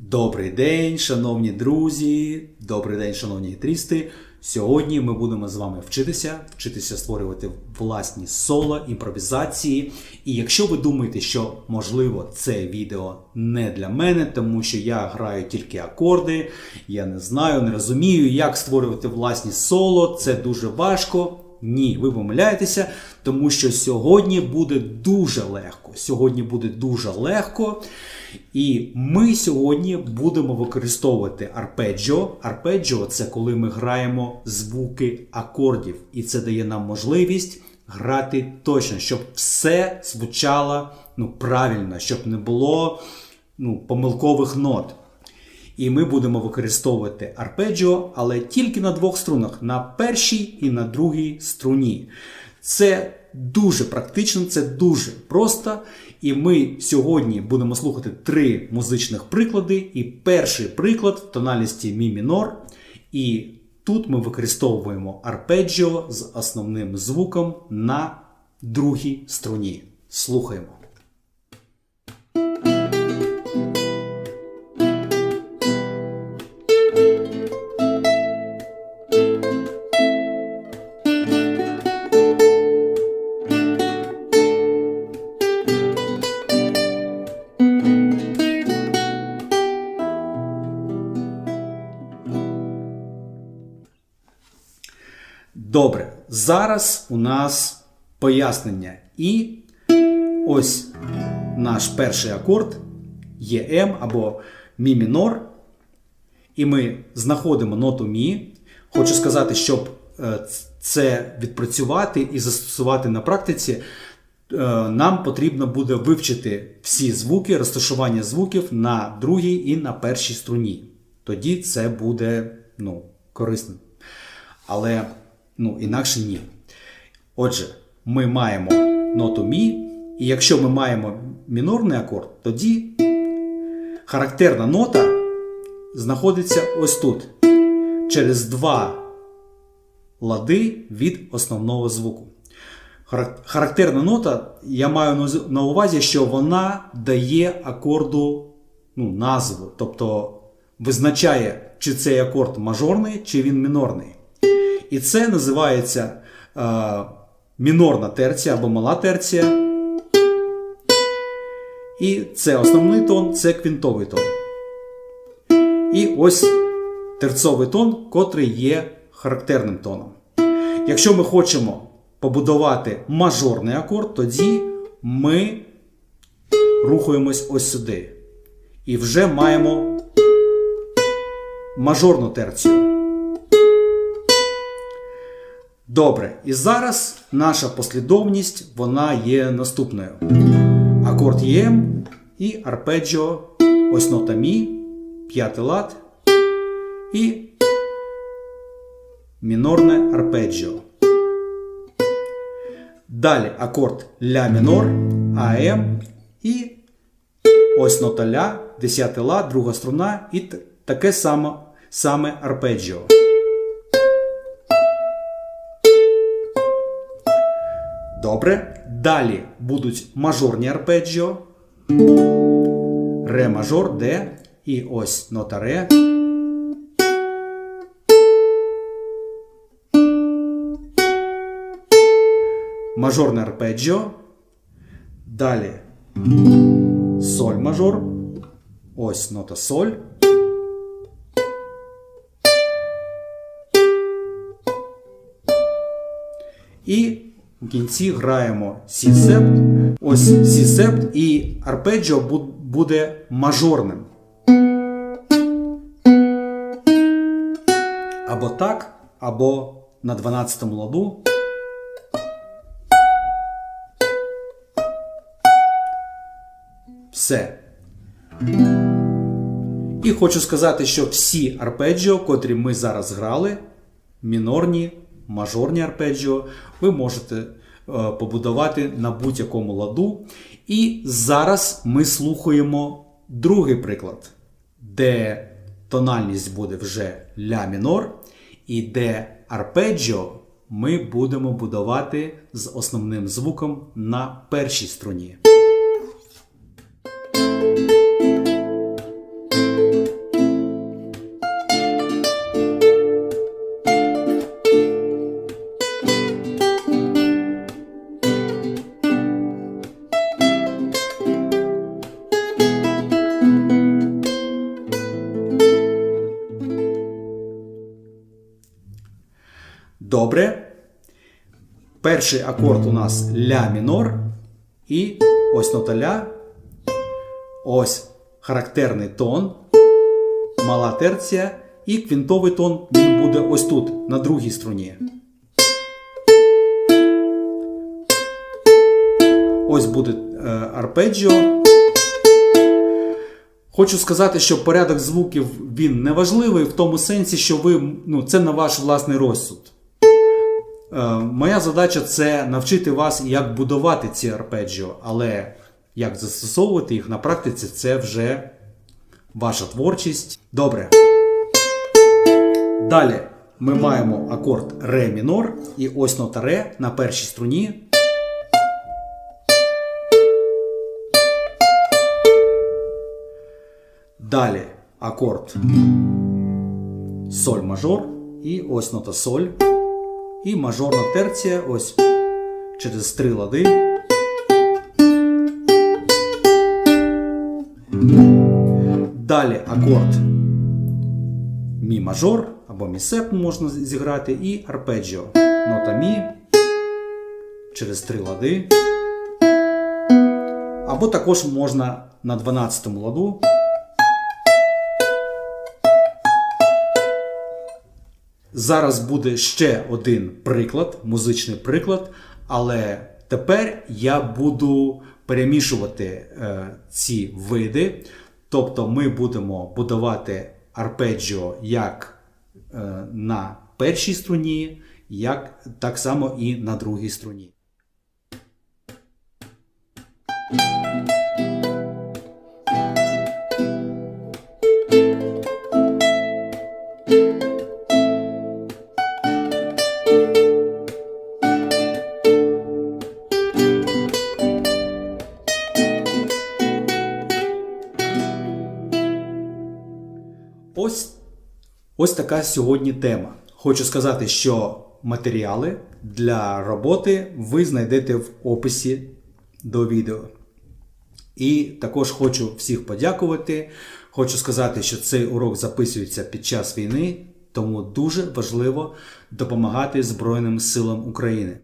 Добрий день, шановні друзі, добрий день, шановні гітрісти. Сьогодні ми будемо з вами вчитися, вчитися створювати власні соло, імпровізації. І якщо ви думаєте, що можливо це відео не для мене, тому що я граю тільки акорди, я не знаю, не розумію, як створювати власні соло, це дуже важко. Ні, ви помиляєтеся, тому що сьогодні буде дуже легко. Сьогодні буде дуже легко. І ми сьогодні будемо використовувати арпеджіо. Арпеджіо це коли ми граємо звуки акордів, і це дає нам можливість грати точно, щоб все звучало ну, правильно, щоб не було ну, помилкових нот. І ми будемо використовувати арпеджіо, але тільки на двох струнах: на першій і на другій струні. Це дуже практично, це дуже просто. І ми сьогодні будемо слухати три музичних приклади. І перший приклад в тональності мі мінор. І тут ми використовуємо арпеджіо з основним звуком на другій струні. Слухаємо. Добре, зараз у нас пояснення. І ось наш перший акорд є М або Мі мінор. І ми знаходимо ноту Мі. Хочу сказати, щоб е, це відпрацювати і застосувати на практиці, е, нам потрібно буде вивчити всі звуки, розташування звуків на другій і на першій струні. Тоді це буде ну, корисно. Але ну, інакше ні. Отже, ми маємо ноту Мі, і якщо ми маємо мінорний акорд, тоді характерна нота знаходиться ось тут, через два лади від основного звуку. Характерна нота, я маю на увазі, що вона дає акорду ну, назву, тобто визначає, чи цей акорд мажорний, чи він мінорний. І це називається е, мінорна терція або мала терція. І це основний тон, це квінтовий тон. І ось терцовий тон, котрий є характерним тоном. Якщо ми хочемо побудувати мажорний акорд, тоді ми рухаємось ось сюди. І вже маємо мажорну терцію. Добре, і зараз наша послідовність вона є наступною. Акорд ЄМ і арпеджіо, ось нота Мі, п'ятий лад і мінорне арпеджіо. Далі акорд Ля мінор, АМ і ось нота Ля, 10 лад, друга струна і таке саме, саме арпеджіо. Добре. Далі будуть мажорні арпеджіо, ре мажор, де і ось нота ре. Мажорне арпеджіо. Далі соль мажор. Ось нота соль. І в кінці граємо Сі-септ. Ось Сі-септ і арпеджіо буде мажорним. Або так, або на 12 ладу. Все. І хочу сказати, що всі арпеджіо, котрі ми зараз грали, мінорні мажорні арпеджіо, ви можете е, побудувати на будь-якому ладу. І зараз ми слухаємо другий приклад, де тональність буде вже ля мінор, і де арпеджіо ми будемо будувати з основним звуком на першій струні. Добре. Перший акорд у нас ля мінор. І ось нота ля. Ось характерний тон. Мала терція. І квінтовий тон він буде ось тут, на другій струні. Ось буде е, арпеджіо. Хочу сказати, що порядок звуків він не важливий в тому сенсі, що ви ну, це на ваш власний розсуд. Е, моя задача це навчити вас, як будувати ці арпеджіо, але як застосовувати їх на практиці, це вже ваша творчість. Добре. Далі ми маємо акорд ре мінор, і ось нота ре на першій струні. Далі акорд соль мажор, і ось нота соль. І мажорна терція ось через три лади. Далі акорд мі мажор або мі сеп можна зіграти, і арпеджіо. Нота мі через три лади. Або також можна на 12 ладу. Зараз буде ще один приклад, музичний приклад, але тепер я буду перемішувати е, ці види. Тобто ми будемо будувати арпеджіо як е, на першій струні, як так само і на другій струні. Ось така сьогодні тема. Хочу сказати, що матеріали для роботи ви знайдете в описі до відео. І також хочу всіх подякувати. Хочу сказати, що цей урок записується під час війни, тому дуже важливо допомагати Збройним силам України.